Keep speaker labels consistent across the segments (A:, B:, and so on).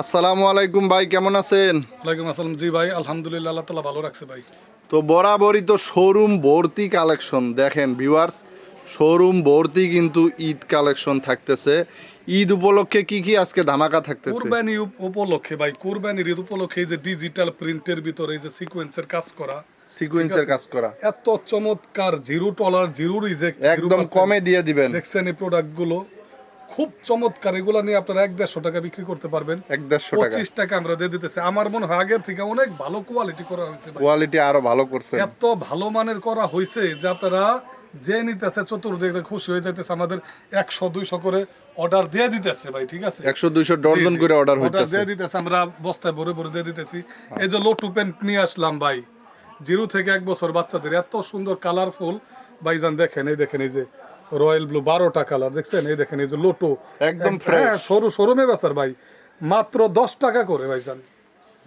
A: আসসালামু আলাইকুম ভাই কেমন আছেন?
B: ওয়ালাইকুম আসসালাম। জি ভাই আলহামদুলিল্লাহ আল্লাহ তালা ভালো রাখছে ভাই।
A: তো বরাবরই তো শোরুম ভর্তি কালেকশন। দেখেন ভিউয়ার্স শোরুম ভর্তি কিন্তু ঈদ কালেকশন থাকতেছে। ঈদ উপলক্ষে কি কি আজকে ধামাকা থাকতেছে?
B: কুরবানি উপলক্ষে ভাই কুরবানির ঈদ উপলক্ষে এই যে ডিজিটাল প্রিন্টের ভিতরে এই যে সিকোয়েন্সের কাজ করা
A: সিকোয়েন্সের কাজ করা।
B: এত চমৎকার জিরো টলার জিরো রিজেক্ট
A: একদম কমে দিয়ে দিবেন।
B: দেখছেন এই প্রোডাক্টগুলো? খুব চমৎকার। এগুলো নিয়ে আপনারা এক দেড়শো টাকা বিক্রি করতে পারবেন।
A: এক দেড়শো
B: পঁচিশ টাকা আমরা দিয়ে দিতেছি। আমার মনে হয় আগের থেকে অনেক ভালো কোয়ালিটি করা হয়েছে
A: কোয়ালিটি আরও ভালো করছেন।
B: এত ভালো মানের করা হয়েছে যে আপনারা যে নিতেছে চতুর্দিকে খুশি হয়ে যাইতেছে আমাদের একশো দুইশো করে অর্ডার দিয়ে দিতেছে ভাই ঠিক আছে?
A: একশো দুইশো ডজন
B: জি।
A: করে অর্ডার হইতেছে।
B: দিয়ে দিতেছে আমরা বস্তায় ভরে ভরে দিয়ে দিতেছি। এই যে লোটু প্যান্ট নিয়ে আসলাম ভাই জিরো থেকে এক বছর বাচ্চাদের এত সুন্দর কালারফুল ভাইজান দেখেন এই দেখেন এই যে রয়্যাল ব্লু বারোটা কালার দেখছেন? এই দেখেন এই যে লোটো।
A: একদম fresh।
B: সরু শোরুমে বেচার ভাই। মাত্র দশ টাকা করে ভাইজান।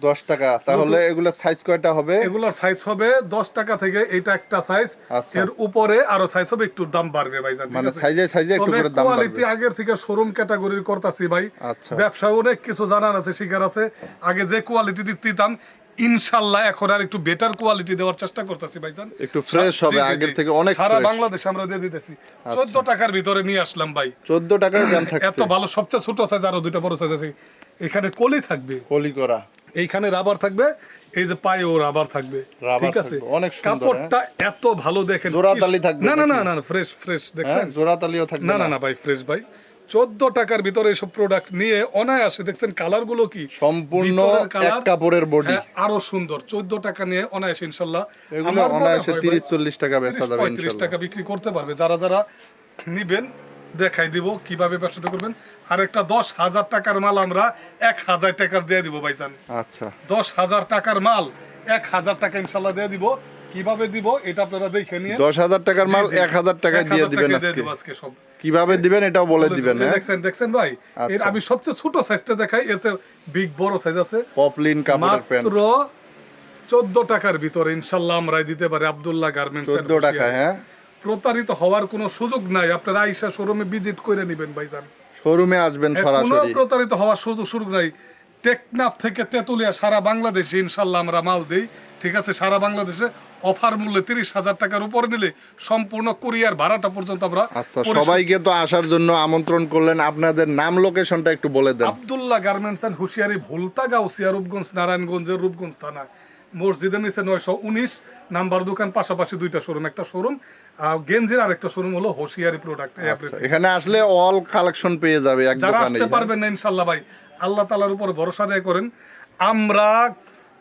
A: দশ টাকা। তাহলে এগুলো সাইজ কয়টা হবে?
B: এগুলোর সাইজ হবে দশ টাকা থেকে এটা একটা সাইজ
A: আচ্ছা।
B: এর উপরে আরও সাইজ হবে একটু দাম বাড়বে ভাইজান ঠিক
A: মানে সাইজে সাইজে একটু করে দাম
B: কোয়ালিটি আগের থেকে শোরুম ক্যাটাগরির করতাছি ভাই।
A: আচ্ছা।
B: ব্যবসা অনেক কিছু জানার আছে শিকার আছে। আগে যে কোয়ালিটি দিতাম ইনশাল্লাহ এখন আর একটু বেটার কোয়ালিটি দেওয়ার চেষ্টা করতেছি ভাইজান।
A: একটু ফ্রেশ হবে। আগের থেকে অনেক
B: সারা
A: আচ্ছা।
B: বাংলাদেশ আমরা দিয়ে দিতেছি। চোদ্দ টাকার ভিতরে নিয়ে আসলাম ভাই।
A: চোদ্দ টাকায় ব্যান
B: এত ভালো সবচেয়ে ছোট সাইজ আরও দুইটা বড় সাইজ আছে। এখানে কলি থাকবে।
A: কলি করা।
B: এইখানে রাবার থাকবে এই যে পায়ে ও রাবার থাকবে। ঠিক আছে?
A: অনেক সুন্দর, হ্যাঁ।
B: কাপড়টা এত ভালো দেখেন।
A: জোড়াতালি থাকবে
B: না না না না ফ্রেশ ফ্রেশ দেখছেন?
A: জোড়াতালিও থাকবে
B: না না না? ভাই ফ্রেশ ভাই। চোদ্দ টাকার ভিতরে এসব প্রোডাক্ট নিয়ে অনায়াসে দেখছেন কালারগুলো কি?
A: সম্পূর্ণ কাপড়ের বডি
B: হ্যাঁ, আরও সুন্দর। চোদ্দ টাকা নিয়ে অনায়াসে ইনশাল্লাহ। আমার
A: অনায়াসে তিরিশ চল্লিশ টাকা বেচা যাবে
B: 35
A: ইনশাল্লাহ।
B: টাকা বিক্রি করতে পারবে। যারা যারা নিবেন দেখাই দিব কীভাবে ব্যবসাটা করবেন। আর একটা দশ হাজার টাকার মাল আমরা এক হাজার টাকার দিয়ে দিব ভাইজান।
A: আচ্ছা।
B: দশ হাজার টাকার মাল এক হাজার টাকা ইনশাল্লাহ দিয়ে দিব। কীভাবে দিব এটা আপনারা দেখে নিয়ে
A: দশ হাজার টাকার মাল। এক হাজার টাকায় দিয়ে দিবেন আজকে।
B: সব।
A: কীভাবে দিবেন এটাও বলে দিবেন হ্যাঁ?
B: দেখছেন দেখছেন ভাই?
A: আচ্ছা।
B: এর আমি সবচেয়ে ছোট সাইজটা দেখাই এর চেয়ে বিগ বড় সাইজ আছে।
A: পপলিন কাপড়ের প্যান্ট
B: মাত্র চোদ্দ টাকার ভিতরে ইনশাল্লাহ আমরা দিতে পারি আব্দুল্লাহ গার্মেন্টস
A: চোদ্দ টাকা হ্যাঁ?
B: প্রতারিত হওয়ার কোনো সুযোগ নাই। আপনারা আইসা শোরুমে ভিজিট করে নেবেন ভাইজান।
A: শোরুমে আসবেন
B: এর কোনো
A: সরাসরি।
B: প্রতারিত হওয়ার সুযোগ সুযোগ নাই। টেকনাফ থেকে তেতুলিয়া সারা বাংলাদেশে ইনশাল্লাহ আমরা মাল দেই ঠিক আছে? সারা বাংলাদেশে অফার মূল্যে তিরিশ হাজার টাকার উপরে নিলে সম্পূর্ণ কুরিয়ার ভাড়াটা পর্যন্ত আমরা
A: আচ্ছা সবাইকে তো আসার জন্য আমন্ত্রণ করলেন। আপনাদের নাম লোকেশনটা একটু বলে দেন।
B: আব্দুল্লাহ গার্মেন্টস অ্যান্ড হুশিয়ারি ভুলতা গাউসিয়া রূপগঞ্জ নারায়ণগঞ্জের রূপগঞ্জ থানা মসজিদের নিচে নয়শো উনিশ নাম্বার দোকান পাশাপাশি দুইটা শোরুম একটা শোরুম গেঞ্জির আর একটা শোরুম হলো হুশিয়ারি প্রোডাক্ট
A: আচ্ছা, এখানে আসলে অল কালেকশন পেয়ে যাবে
B: যারা আসতে পারবেন না ইনশাল্লাহ ভাই আল্লাহ তালার উপর ভরসা দেয় করেন আমরা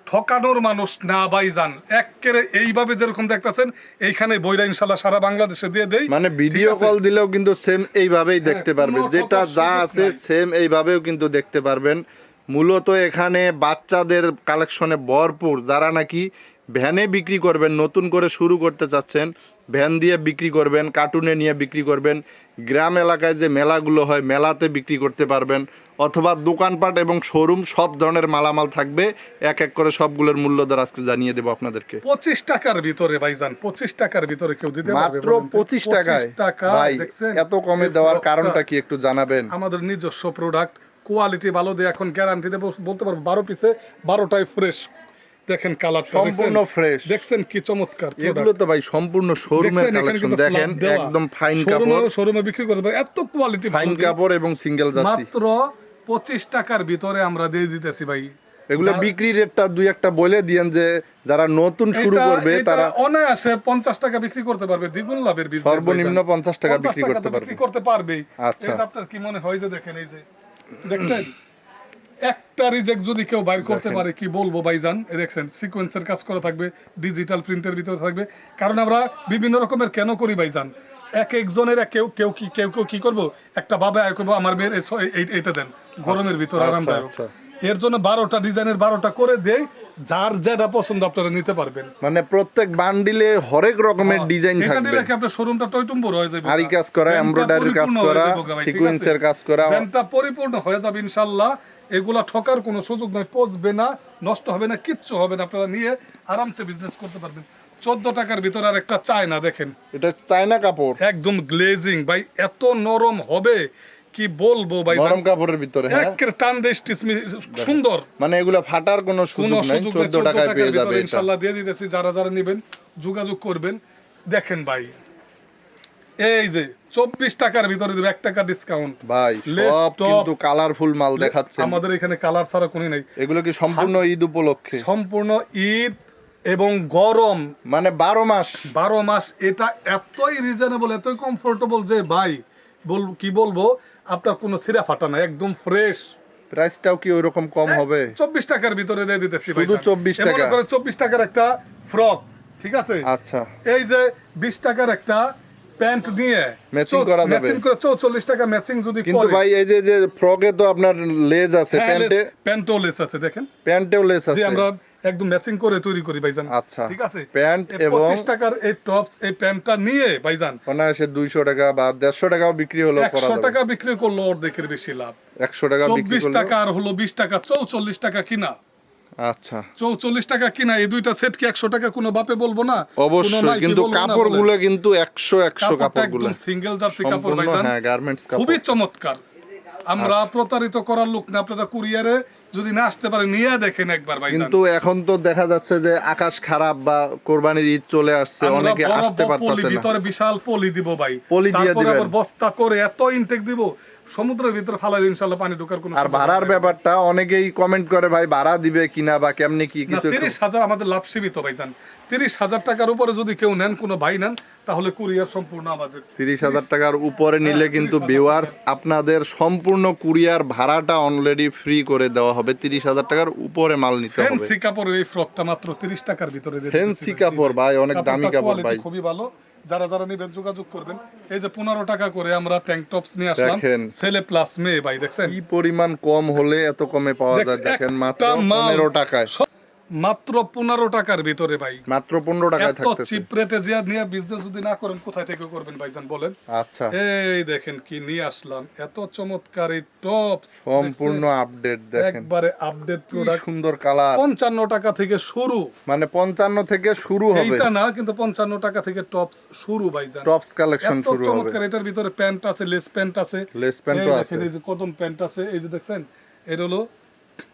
B: ঠকানোর মানুষ না ভাইজান। একেরে এইভাবে যেরকম দেখতেছেন এইখানে বইরা ইনশাল্লাহ সারা বাংলাদেশে দিয়ে দেই।
A: মানে ভিডিও?
B: হ্যাঁ,
A: কল দিলেও কিন্তু সেম এইভাবেই দেখতে পারবেন। যেটা যা আছে সেম এইভাবেও কিন্তু দেখতে পারবেন। মূলত এখানে বাচ্চাদের কালেকশনে ভরপুর। যারা নাকি ভ্যানে বিক্রি করবেন নতুন করে শুরু করতে চাচ্ছেন ভ্যান দিয়ে বিক্রি করবেন কার্টুনে নিয়ে বিক্রি করবেন গ্রাম এলাকায় যে মেলাগুলো হয় মেলাতে বিক্রি করতে পারবেন অথবা দোকানপাট এবং শোরুম সব ধরনের মালামাল থাকবে এক এক করে সবগুলোর মূল্য দর আজকে জানিয়ে দেবো আপনাদেরকে।
B: পঁচিশ টাকার ভিতরে ভাইজান পঁচিশ টাকার ভিতরে কেউ দিতে
A: মাত্র পঁচিশ টাকায়।
B: 25 টাকা
A: ভাই এত কমে দেওয়ার কারণটা কি একটু জানাবেন?
B: আমাদের নিজস্ব প্রোডাক্ট কোয়ালিটি ভালো দিয়ে এখন গ্যারান্টি দেবো বলতে পারব বারো পিসে বারোটাই ফ্রেশ দেখেন
A: সম্পূর্ণ ফ্রেশ
B: দেখছেন কি চমৎকার
A: এগুলো তো ভাই সম্পূর্ণ শোরুমের কালেকশন দেখেন একদম ফাইন কাপড়।
B: শোরুমে বিক্রি করতে পারে। এত কোয়ালিটি
A: ফাইন কাপড় এবং সিঙ্গেল জার্সি।
B: মাত্র পঁচিশ টাকার ভিতরে আমরা দিয়ে দিতেছি ভাই।
A: এগুলো বিক্রি রেটটা দুই একটা বলে দিয়েন যে যারা নতুন শুরু করবে তারা
B: অনায়াসে পঞ্চাশ টাকা বিক্রি করতে পারবে। দ্বিগুণ লাভের
A: সর্বনিম্ন পঞ্চাশ টাকা বিক্রি করতে পারবে।
B: করতে পারবেই।
A: আচ্ছা।
B: আপনার কি মনে হয় যে দেখেন এই যে দেখছেন? একটা রিজেক্ট যদি কেউ বাইর করতে পারে কি বলব ভাইজান? দেখছেন সিকোয়েন্সের কাজ করা থাকবে ডিজিটাল প্রিন্টের ভিতরে থাকবে। কারণ আমরা বিভিন্ন রকমের কেন করি ভাইজান? এক একজনের কেউ কেউ কি কেউ কেউ কি করব? একটা বাবা এক করব আমার মেয়ের এইটা দেন গরমের ভিতর
A: আচ্ছা,
B: আরামদায়ক।
A: আচ্ছা।
B: এর জন্য বারোটা ডিজাইনের বারোটা করে দেই যার যেটা পছন্দ আপনারা নিতে পারবেন।
A: মানে প্রত্যেক বান্ডিলে হরেক রকমের ডিজাইন
B: হ্যাঁ, এটা
A: থাকবে।
B: আপনার শোরুমটা টয়টুম্বর হয়ে যাবে?
A: আরি কাজ করা
B: ব্যান্ডটা
A: এমব্রয়ডারি কাজ করা? সিকোয়েন্সের কাজ করা।
B: ব্যান্ডটা পরিপূর্ণ হয়ে যাবে ইনশাল্লাহ। এগুলা ঠকার কোনো সুযোগ নাই পচবে না নষ্ট হবে না কিচ্ছু হবে না। আপনারা নিয়ে আরামসে বিজনেস করতে পারবেন। চোদ্দ টাকার ভিতরে আর একটা চায় না দেখেন।
A: এটা চায়না কাপড়।
B: একদম গ্লেজিং ভাই এত নরম হবে কি বলব ভাই?
A: গরম কাপড়ের ভিতরে হ্যাঁ?
B: টান দেশ সুন্দর।
A: মানে এগুলা ফাটার কোনো সুযোগ নাই
B: সুযোগ
A: চোদ্দ টাকায় পেয়ে যাবে এটা।
B: ইনশাল্লাহ দিয়ে দিতেছি। যারা যারা নেবেন যোগাযোগ করবেন। দেখেন ভাই এই যে চব্বিশ টাকার ভিতরে দেবে এক টাকা ডিসকাউন্ট
A: ভাই সব কিন্তু কালারফুল মাল দেখাচ্ছে
B: আমাদের এখানে কালার ছাড়া কোনো নাই।
A: এগুলো কি সম্পূর্ণ ঈদ উপলক্ষে?
B: সম্পূর্ণ ঈদ এবং গরম।
A: মানে বারো মাস।
B: বারো মাস এটা এতই রিজনেবল এতই কমফোর্টেবল যে ভাই বল কি বলব আপনার কোনো সিরা ফাটা না একদম ফ্রেশ
A: প্রাইসটাও কি ওইরকম কম হবে?
B: চব্বিশ টাকার ভিতরে দিয়ে দিতেছি
A: শুধু 24 টাকা?
B: চব্বিশ টাকার একটা ফ্রক ঠিক আছে?
A: আচ্ছা।
B: এই যে বিশ টাকার একটা প্যান্ট নিয়ে
A: Matching করা যাবে।
B: ম্যাচিং করে চৌচল্লিশ টাকা ম্যাচিং যদি
A: কিন্তু ভাই এই যে যে ফ্রকে তো আপনার লেজ আছে
B: হ্যাঁ,
A: প্যান্টে
B: প্যান্টও লেস আছে দেখেন।
A: প্যান্টেও
B: যে
A: আছে।
B: আমরা একদম ম্যাচিং করে তৈরি করি ভাইজান।
A: আচ্ছা।
B: ঠিক আছে?
A: প্যান্ট এবং-
B: 25 টাকার এই টপস এই প্যান্টটা নিয়ে ভাইজান।
A: অনায়াসে দুইশো টাকা বা দেড়শো টাকাও বিক্রি হলেও করা
B: একশো
A: যাবে।
B: টাকা বিক্রি করল অর্ধেকের বেশি লাভ।
A: একশো টাকা বিক্রি করলে
B: টাকা আর হলো বিশ টাকা চৌচল্লিশ টাকা কিনা।
A: আচ্ছা।
B: চৌচল্লিশ টাকা কিনা এই দুইটা সেট কি একশো টাকা? কোনো বাপে বলব না?
A: অবশ্যই কিন্তু
B: কাপড়গুলো
A: কাপড়গুলো কিন্তু একশো একশো
B: কাপড়
A: কাপড়গুলো।
B: সিঙ্গেল জার্সি কাপড় ভাইজান।
A: হ্যাঁ গার্মেন্টস
B: খুবই চমৎকার। আমরা
A: আচ্ছা।
B: প্রতারিত করার লোক না আপনারা কুরিয়ারে যদি না আসতে পারে নিয়ে দেখেন একবার ভাইজান।
A: কিন্তু এখন তো দেখা যাচ্ছে যে আকাশ খারাপ বা কোরবানির ঈদ চলে আসছে অনেকে আসতে পারতেছে না।
B: ভিতরে বিশাল পলি দিব ভাই।
A: পলি দিয়ে
B: তারপরে
A: দিবেন।
B: বস্তা করে এত ইনটেক দিব সমুদ্রের ভিতরে ফালাই ইনশাল্লাহ পানি ঢোকার কোনো
A: আর ভাড়ার ব্যাপারটা অনেকেই কমেন্ট করে ভাই ভাড়া দিবে কিনা বা কেমনি কি কিছু একটু-
B: তিরিশ হাজার আমাদের লাভ সীমিত ভাইজান। তিরিশ হাজার টাকার উপরে যদি কেউ নেন কোনো ভাই নেন তাহলে কুরিয়ার সম্পূর্ণ আমাদের।
A: তিরিশ হাজার টাকার উপরে নিলে
B: হ্যাঁ,
A: কিন্তু
B: 30,000
A: ভিউয়ার্স আপনাদের সম্পূর্ণ কুরিয়ার ভাড়াটা অলরেডি ফ্রি করে দেওয়া হবে তিরিশ হাজার টাকার উপরে মাল নিতে হবে।
B: ফ্যান্সি কাপড় এই ফ্রকটা মাত্র তিরিশ টাকার ভিতরে দিয়ে
A: ফ্যান্সি কাপড় ভাই অনেক দামি কাপড় ভাই।
B: খুবই ভালো। যারা যারা নেবেন যোগাযোগ করবেন। এই যে পনেরো টাকা করে আমরা ট্যাঙ্ক টপস নিয়ে আসলাম।
A: দেখেন।
B: ছেলে প্লাস মেয়ে ভাই দেখছেন?
A: কি পরিমাণ কম হলে এত কমে পাওয়া যায়? দেখেন মাত্র পনেরো টাকায়।
B: মাত্র পনেরো টাকার ভিতরে ভাই।
A: মাত্র পনেরো টাকায় থাকতেছে।
B: চিপ রেটে যে নিয়ে বিজনেস যদি না করেন কোথায় থেকে করবেন ভাইজান বলেন?
A: আচ্ছা।
B: এই দেখেন কি নিয়ে আসলাম। এত চমৎকার এই টপস
A: সম্পূর্ণ আপডেট দেখেন।
B: একবারে আপডেট প্রোডাক্ট
A: সুন্দর কালার
B: পঞ্চান্ন টাকা থেকে শুরু।
A: মানে পঞ্চান্ন থেকে শুরু হবে।
B: এইটা না কিন্তু পঞ্চান্ন টাকা থেকে টপস শুরু ভাইজান।
A: টপস কালেকশন শুরু হবে।
B: চমৎকার এটার ভিতরে প্যান্ট আছে লেস প্যান্ট আছে।
A: লেস
B: এই
A: প্যান্টও আছে।
B: এই যে কদম প্যান্ট আছে এই যে দেখছেন? এটা হলো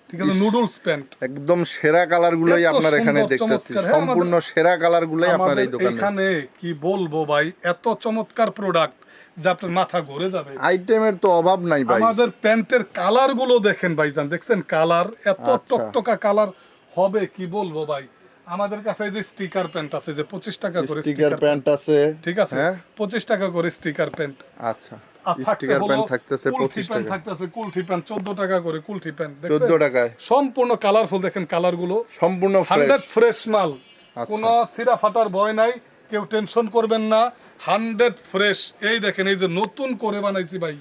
B: ঠিক আছে নুডলস প্যান্ট
A: একদম সেরা কালার গুলোই
B: এত
A: আপনার এখানে দেখতেছি।
B: হ্যাঁ,
A: সম্পূর্ণ সেরা কালার গুলোই আপনার এই দোকানে।
B: এখানে কি বলব ভাই এত চমৎকার প্রোডাক্ট যে আপনার মাথা ঘুরে যাবে।
A: আইটেমের তো অভাব নাই ভাই।
B: আমাদের প্যান্টের কালারগুলো দেখেন ভাইজান দেখছেন? কালার এত
A: আচ্ছা।
B: টকটকা কালার হবে কি বলব ভাই? আমাদের কাছে যে স্টিকার প্যান্ট আছে যে পঁচিশ টাকা করে
A: স্টিকার
B: স্টিকার
A: প্যান্ট আছে।
B: ঠিক আছে?
A: হ্যাঁ?
B: পঁচিশ টাকা করে স্টিকার প্যান্ট
A: আচ্ছা।
B: আর থাকছে হলো
A: থাকতেছে
B: কুলঠি প্যান্ট থাকতেছে কুলঠি প্যান্ট চোদ্দ টাকা করে কুলঠি প্যান্ট
A: চোদ্দ
B: দেখছেন?
A: টাকায়।
B: সম্পূর্ণ কালারফুল দেখেন কালারগুলো
A: সম্পূর্ণ ফ্রেশ
B: ফ্রেশ মাল।
A: আচ্ছা।
B: কোনো সিরা ফাটার ভয় নাই কেউ টেনশন করবেন না হান্ড্রেড ফ্রেশ। এই দেখেন এই যে নতুন করে বানাইছি ভাই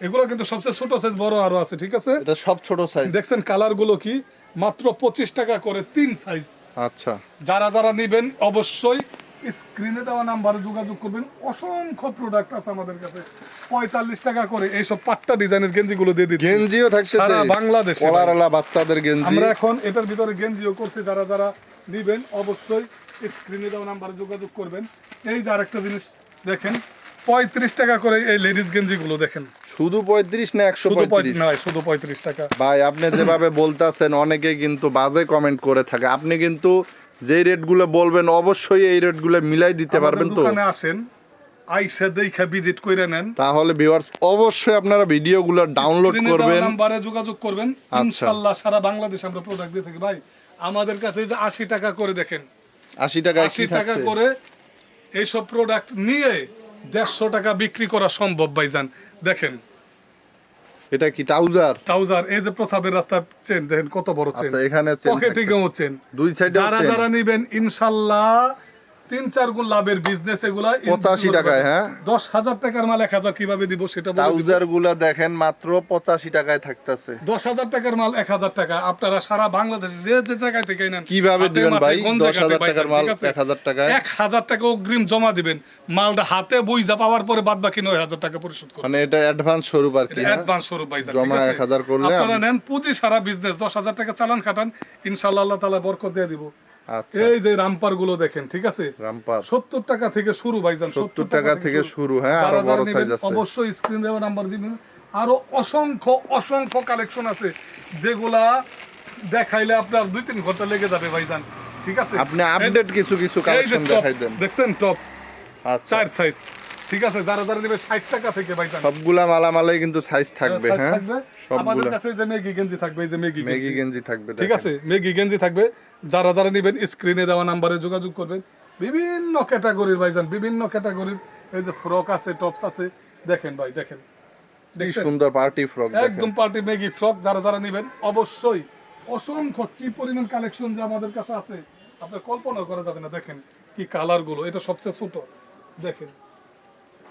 B: এগুলো কিন্তু সবচেয়ে ছোট সাইজ বড় আরও আছে ঠিক আছে?
A: এটা সব ছোট সাইজ
B: দেখছেন কালারগুলো কি? মাত্র পঁচিশ টাকা করে তিন সাইজ
A: আচ্ছা।
B: যারা যারা নেবেন অবশ্যই স্ক্রিনে দেওয়া নাম্বারে যোগাযোগ করবেন। অসংখ্য প্রোডাক্ট আছে আমাদের কাছে। পঁয়তাল্লিশ টাকা করে এইসব পাট্টা ডিজাইনের গেঞ্জি গুলো দিয়ে দিচ্ছি।
A: গেঞ্জিও থাকতেছে
B: সারা বাংলাদেশে।
A: বাচ্চাদের গেঞ্জি।
B: আমরা এখন এটার ভিতরে গেঞ্জিও করছি। যারা যারা নিবেন অবশ্যই স্ক্রিনে দেওয়া নাম্বারে যোগাযোগ করবেন। এই যে আরেকটা জিনিস দেখেন পঁয়ত্রিশ টাকা করে এই লেডিস গেঞ্জি গুলো দেখেন।
A: শুধু পঁয়ত্রিশ না একশো
B: নয় শুধু পঁয়ত্রিশ টাকা।
A: ভাই আপনি যেভাবে বলতেছেন অনেকে কিন্তু বাজে কমেন্ট করে থাকে। আপনি কিন্তু যে রেটগুলো বলবেন অবশ্যই এই রেটগুলো মিলাই দিতে পারবেন তো।
B: দোকানে আসেন আইসা দেখা ভিজিট করে নেন।
A: তাহলে ভিউয়ার্স অবশ্যই আপনারা ভিডিওগুলো ডাউনলোড করবেন।
B: নাম্বারে যোগাযোগ করবেন।
A: আচ্ছা।
B: ইনশাআল্লাহ সারা বাংলাদেশ আমরা প্রোডাক্ট দিয়ে থাকি। ভাই আমাদের কাছে যে আশি টাকা করে দেখেন।
A: আশি টাকায়
B: আশি টাকা করে এইসব প্রোডাক্ট নিয়ে দেড়শো টাকা বিক্রি করা সম্ভব ভাইজান। দেখেন
A: এটা কি ট্রাউজার?
B: ট্রাউজার এই যে প্রসাবের রাস্তা চেন দেখেন কত বড় চেন।
A: আচ্ছা এখানে chain
B: পকেটিংও
A: থাকতেছে।
B: চেন।
A: দুই সাইডে
B: যারা যারা নিবেন ইনশাল্লাহ তিন চার গুণ লাভের বিজনেস এগুলা
A: 85 টাকায়, হ্যাঁ?
B: দশ হাজার টাকার মাল এক হাজার কীভাবে দিব সেটা
A: ট্রাউজারগুলা দেখেন মাত্র পঁচাশি টাকায় থাকতেছে।
B: দশ হাজার টাকার মাল এক হাজার টাকা। আপনারা সারা বাংলাদেশে যে যে জায়গায় থেকে নেন
A: কীভাবে দিবেন ভাই? দশ হাজার টাকার মাল এক হাজার
B: এক হাজার টাকা অগ্রিম জমা দিবেন। মালটা হাতে বইজা পাওয়ার পরে বাদ বাকি নয় হাজার টাকা পরিশোধ করবেন
A: মানে এটা অ্যাডভান্স স্বরূপ আর কি?
B: অ্যাডভান্স স্বরূপ ভাই
A: জমা 1000 করলে
B: আপনারা নেন পুঁজি সারা বিজনেস দশ হাজার টাকা চালান খাটান। ইনশাল্লাহ আল্লাহ তালা বরকত দিয়ে দিব। এই যে রামপারগুলো দেখেন ঠিক আছে?
A: রামপার।
B: সত্তর টাকা থেকে শুরু ভাইজান
A: সত্তর টাকা থেকে শুরু। হ্যাঁ
B: আরও
A: বড় সাইজ আছে।
B: অবশ্যই স্ক্রিন দেওয়া নাম্বার দিবেন। আরও অসংখ্য অসংখ্য কালেকশন আছে যেগুলা দেখাইলে আপনার দুই তিন ঘণ্টা লেগে যাবে ভাইজান ঠিক আছে?
A: আপনি আপডেট কিছু কিছু কালেকশন দেখাই দেন।
B: দেখছেন টপস
A: আচ্ছা।
B: চার সাইজ ঠিক আছে যারা যারা নেবে ষাট টাকা থেকে ভাইজান
A: সবগুলা মালামালাই কিন্তু সাইজ থাকবে হ্যাঁ?
B: আমাদের কাছে যে মেগি গেঞ্জি থাকবে এই যে মেগি
A: মেগি
B: গেঞ্জি
A: থাকবে
B: ঠিক আছে মেগি গেঞ্জি থাকবে। যারা যারা নেবেন স্ক্রিনে দেওয়া নাম্বারে যোগাযোগ করবেন। বিভিন্ন ক্যাটাগরির ভাইজান বিভিন্ন ক্যাটাগরির এই যে ফ্রক আছে টপস আছে দেখেন ভাই দেখেন।
A: সুন্দর পার্টি ফ্রক
B: একদম পার্টি মেগি ফ্রক যারা যারা নেবেন অবশ্যই অসংখ্য কি পরিমাণ কালেকশন যে আমাদের কাছে আছে। আপনার কল্পনা করা যাবে না দেখেন কি কালারগুলো এটা সবচেয়ে ছোট। দেখেন।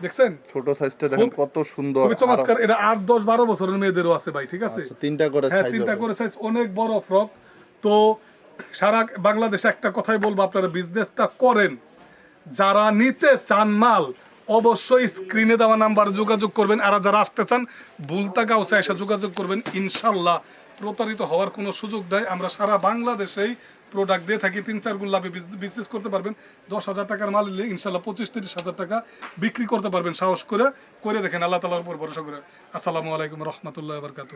B: দেখছেন?
A: ছোট সাইজটা দেখেন কত সুন্দর
B: খুবই চমৎকার। এটা আট দশ বারো বছরের মেয়েদেরও আছে ভাই ঠিক আছে?
A: আচ্ছা, তিনটা করে
B: হ্যাঁ তিনটা করে সাইজ অনেক বড় ফ্রক তো সারা বাংলাদেশে একটা কথাই বলব আপনারা বিজনেসটা করেন। যারা নিতে চান মাল অবশ্যই স্ক্রিনে দেওয়া নাম্বার যোগাযোগ করবেন। আর যারা আসতে চান বুলতা গাউসে এসে যোগাযোগ করবেন। ইনশাল্লাহ প্রতারিত হওয়ার কোনো সুযোগ দেয় আমরা সারা বাংলাদেশেই প্রোডাক্ট দিয়ে থাকি, তিন, চার গুণ লাভে বিজনেস করতে পারবেন। দশ হাজার টাকার মাল নিলে ইনশাল্লাহ পঁচিশ, তিরিশ হাজার টাকা বিক্রি করতে পারবেন। সাহস করে করে দেখেন। আল্লাহ তালার উপর ভরসা করে। আসসালামু আলাইকুম রহমতুল্লাহ বরকাতু